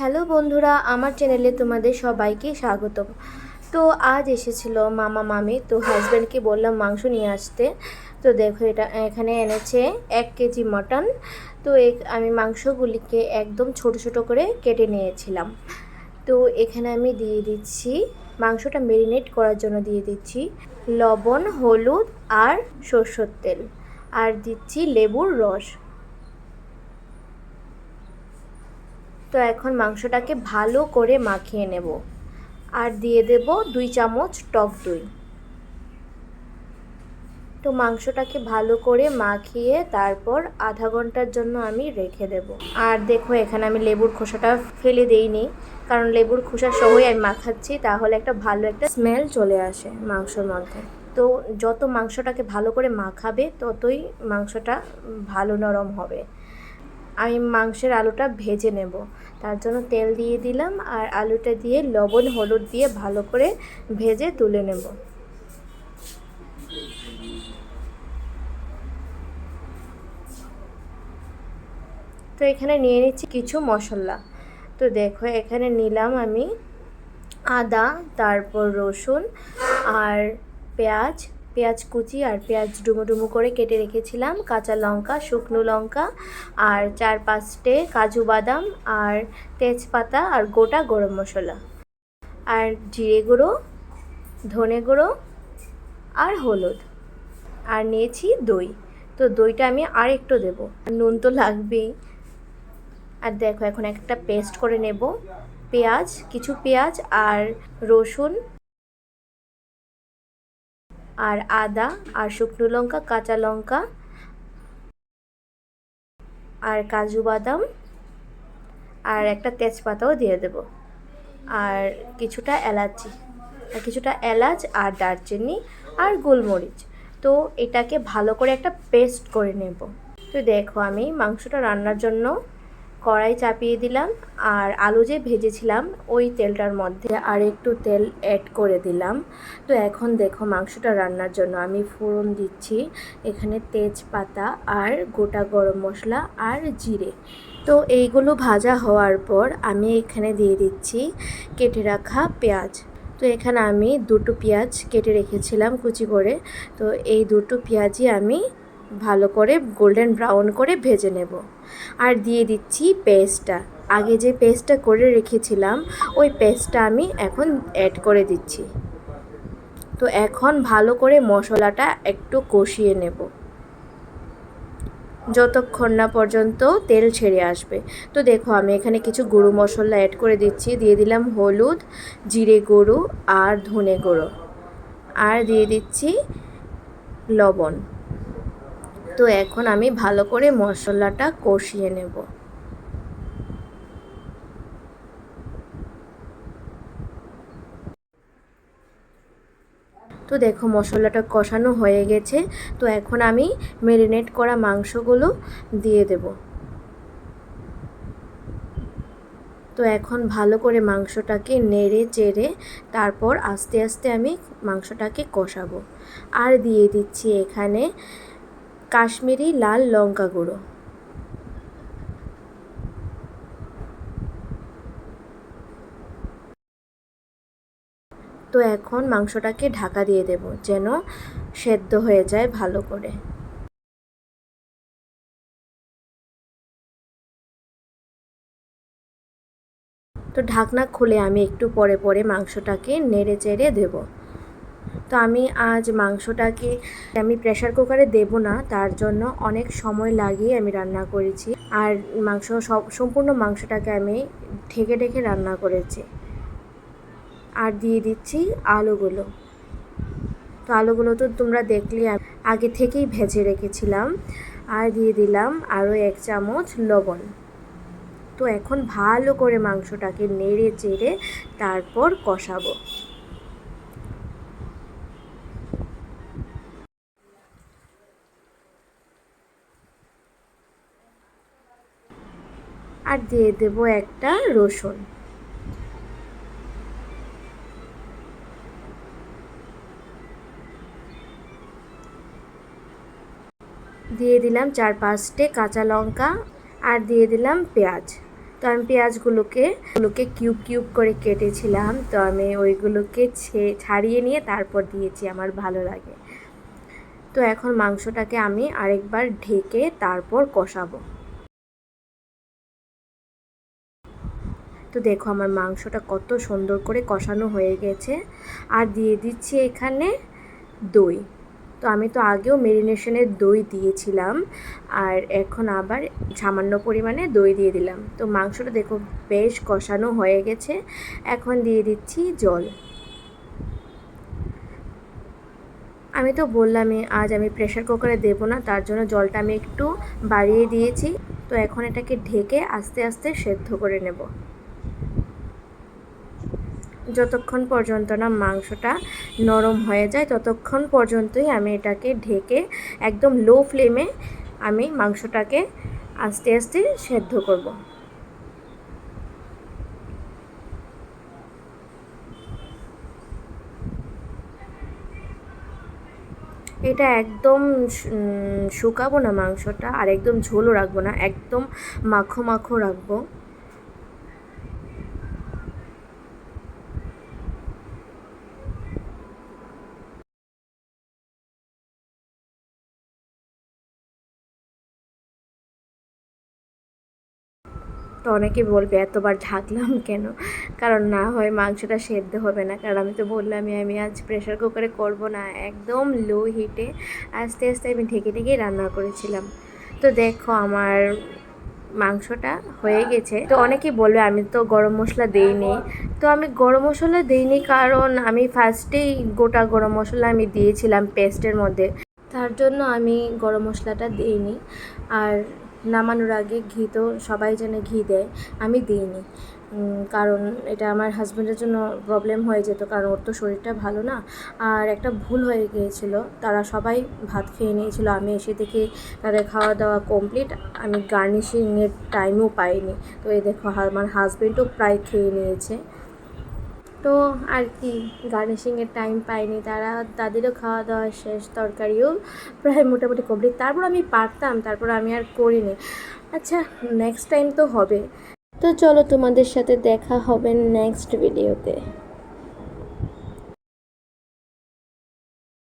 Hello বন্ধুরা, আমার চ্যানেলে তোমাদের সবাইকে স্বাগত তো আজ এসেছিল মামা মামি, তো হাজব্যান্ডকে বললাম মাংস নিয়ে আসতে। তো দেখো এটা, এখানে এনেছে এক কেজি মটন। তো আমি মাংসগুলিকে একদম ছোট ছোট করে কেটে নিয়েছিলাম। তো এখানে আমি দিয়ে দিচ্ছি, মাংসটা মেরিনেট করার জন্য দিয়ে দিচ্ছি লবণ, হলুদ আর সরষের তেল। আর দিচ্ছি লেবুর রস। তো এখন মাংসটাকে ভালো করে মাখিয়ে নেব। আর দিয়ে দেব দুই চামচ টক দই। তো মাংসটাকে ভালো করে মাখিয়ে তারপর আধা ঘণ্টার জন্য আমি রেখে দেব। আর দেখো, এখানে আমি লেবুর খোসাটা ফেলে দেইনি। কারণ লেবুর খোসা সহই আমি মাখাচ্ছি, তাহলে একটা ভালো একটা স্মেল চলে আসে মাংসর মধ্যে। তো যত মাংসটাকে ভালো করে মাখাবে, ততই মাংসটা ভালো নরম হবে। আমি মাংসের আলুটা ভেজে নেব। তার জন্য তেল দিয়ে দিলাম আর আলুটা দিয়ে লবণ, হলুদ দিয়ে ভালো করে ভেজে তুলে নেব। তো এখানে নিয়ে নিচ্ছি কিছু মশলা। তো দেখো এখানে নিলাম আমি আদা, তারপর রসুন আর পেঁয়াজ পেঁয়াজ কুচি আর পেঁয়াজ ডুমো ডুমো করে কেটে রেখেছিলাম, কাঁচা লঙ্কা, শুকনো লঙ্কা আর চার পাঁচটে কাজু বাদাম আর তেজপাতা আর গোটা গরম মশলা আর জিরে গুঁড়ো, ধনে গুঁড়ো আর হলুদ আর নিয়েছি দই। তো দইটা আমি আর একটু দেবো। নুন তো লাগবেই। আর দেখো এখন একটা পেস্ট করে নেব। পেঁয়াজ, কিছু পেঁয়াজ আর রসুন আর আদা আর শুকনো লঙ্কা, কাঁচা লঙ্কা আর কাজু বাদাম আর একটা তেজপাতাও দিয়ে দেব। আর কিছুটা এলাচি, আর কিছুটা এলাচ আর দারচিনি আর গোলমরিচ। তো এটাকে ভালো করে একটা পেস্ট করে নেব। তো দেখো আমি মাংসটা রান্নার জন্য কড়াই চাপিয়ে দিলাম আর আলু যে ভেজেছিলাম, ওই তেলটার মধ্যে আর একটু তেল অ্যাড করে দিলাম। তো এখন দেখো মাংসটা রান্নার জন্য আমি ফোড়ন দিচ্ছি, এখানে তেজপাতা আর গোটা গরম মশলা আর জিরে। তো এইগুলো ভাজা হওয়ার পর আমি এখানে দিয়ে দিচ্ছি কেটে রাখা পেঁয়াজ। তো এখানে আমি দুটো পেঁয়াজ কেটে রেখেছিলাম কুচি করে। তো এই দুটো পেঁয়াজই আমি ভালো করে গোল্ডেন ব্রাউন করে ভেজে নেব। আর দিয়ে দিচ্ছি পেস্টটা আগে যে পেস্টটা করে রেখেছিলাম, ওই পেস্টটা আমি এখন অ্যাড করে দিচ্ছি। তো এখন ভালো করে মশলাটা একটু কষিয়ে নেব। যতক্ষণ না পর্যন্ত তেল ছেড়ে আসবে। তো দেখো, আমি এখানে কিছু গুঁড়ো মশলা অ্যাড করে দিচ্ছি। দিয়ে দিলাম হলুদ, জিরে গুঁড়ো আর ধনে গুঁড়ো। আর দিয়ে দিচ্ছি লবণ। তো এখন আমি ভালো করে মশলাটা কষিয়ে নেব। তো দেখো মশলাটা কষানো হয়ে গেছে, তো এখন আমি ম্যারিনেট করা মাংসগুলো দিয়ে দেব। তো এখন ভালো করে মাংসটাকে নেড়ে চেড়ে তারপর আস্তে আস্তে আমি মাংসটাকে কষাবো। আর দিয়ে দিচ্ছি এখানে কাশ্মীরি লাল লঙ্কা গুঁড়ো। তো এখন মাংসটাকে ঢাকা দিয়ে দেব যেন সেদ্ধ হয়ে যায় ভালো করে। তো ঢাকনা খুলে আমি একটু পরে পরে মাংসটাকে নেড়ে চেড়ে দেবো। তো আমি আজ মাংসটাকে আমি প্রেশার কুকারে দেব না, তার জন্য অনেক সময় লাগিয়ে আমি রান্না করেছি। আর মাংস সব, সম্পূর্ণ মাংসটাকে আমি ঢেকে ঢেকে রান্না করেছি। আর দিয়ে দিচ্ছি আলুগুলো। তো আলুগুলো তো তোমরা দেখলে, আগে থেকেই ভেজে রেখেছিলাম। আর দিয়ে দিলাম আরও এক চামচ লবণ। তো এখন ভালো করে মাংসটাকে নেড়ে চেড়ে তারপর কষাবো। আর দিয়ে দেব একটা রসুন। দিয়ে দিলাম চার পাঁচটে কাঁচা লঙ্কা আর দিয়ে দিলাম পেঁয়াজ। তো আমি পেঁয়াজগুলোকে গুলোকে কিউব কিউব করে কেটেছিলাম। তো আমি ওইগুলোকে ছে- ছাড়িয়ে নিয়ে তারপর দিয়েছি, আমার ভালো লাগে। তো এখন মাংসটাকে আমি আরেকবার ঢেকে তারপর কষাবো। তো দেখো আমার মাংসটা কত সুন্দর করে কষানো হয়ে গেছে। আর দিয়ে দিচ্ছি এখানে দই। তো আমি তো আগেও মেরিনেশনের দই দিয়েছিলাম, আর এখন আবার সামান্য পরিমাণে দই দিয়ে দিলাম। তো মাংসটা দেখো বেশ কষানো হয়ে গেছে। এখন দিয়ে দিচ্ছি জল। আমি তো বললামই, আজ আমি প্রেশার কুকারে দেবো না, তার জন্য জলটা আমি একটু বাড়িয়ে দিয়েছি। তো এখন এটাকে ঢেকে আস্তে আস্তে সেদ্ধ করে নেব। যতক্ষণ পর্যন্ত না মাংসটা নরম হয়ে যায়, ততক্ষণ পর্যন্তই আমি এটাকে ঢেকে একদম লো ফ্লেমে আমি মাংসটাকে আস্তে আস্তে সেদ্ধ করব। এটা একদম শুকাবো না মাংসটা, আর একদম ঝোলও রাখব না, একদম মাখো মাখো রাখব। তো অনেকে বলবে, এতবার ঢাকলাম কেন? কারণ না হয় মাংসটা সেদ্ধ হবে না। কারণ আমি তো বললামই আমি আজ প্রেশার কুকারে করব না। একদম লো হিটে আস্তে আস্তে আমি ঢেকে ঢেকে রান্না করেছিলাম। তো দেখো আমার মাংসটা হয়ে গেছে। তো অনেকেই বলবে, আমি তো গরম মশলা দেইনি। তো আমি গরম মশলা দেইনি কারণ আমি ফার্স্টেই গোটা গরম মশলা আমি দিয়েছিলাম পেস্টের মধ্যে। তার জন্য আমি গরম মশলাটা দিইনি। আর নামানোর আগে ঘি তো সবাই জানে ঘি দেয়, আমি দিইনি। কারণ এটা আমার হাজব্যান্ডের জন্য প্রবলেম হয়ে যেত, কারণ ওর তো শরীরটা ভালো না। আর একটা ভুল হয়ে গিয়েছিল, তারা সবাই ভাত খেয়ে নিয়েছিল, আমি এসে দেখি তাদের খাওয়া দাওয়া কমপ্লিট আমি গার্নিশিংয়ের টাইমও পাইনি। তো এই দেখো, আমার হাজব্যান্ডও প্রায় খেয়ে নিয়েছে। তো আর কি, গার্নিশিংয়ের টাইম পাইনি। তারা, তাদেরও খাওয়া দাওয়া শেষ, তরকারিও প্রায় মোটামুটি কমপ্লিট তারপর আমি পারতাম, তারপর আমি আর করিনি। আচ্ছা নেক্সট টাইম তো হবে। তো চলো তোমাদের সাথে দেখা হবে নেক্সট ভিডিওতে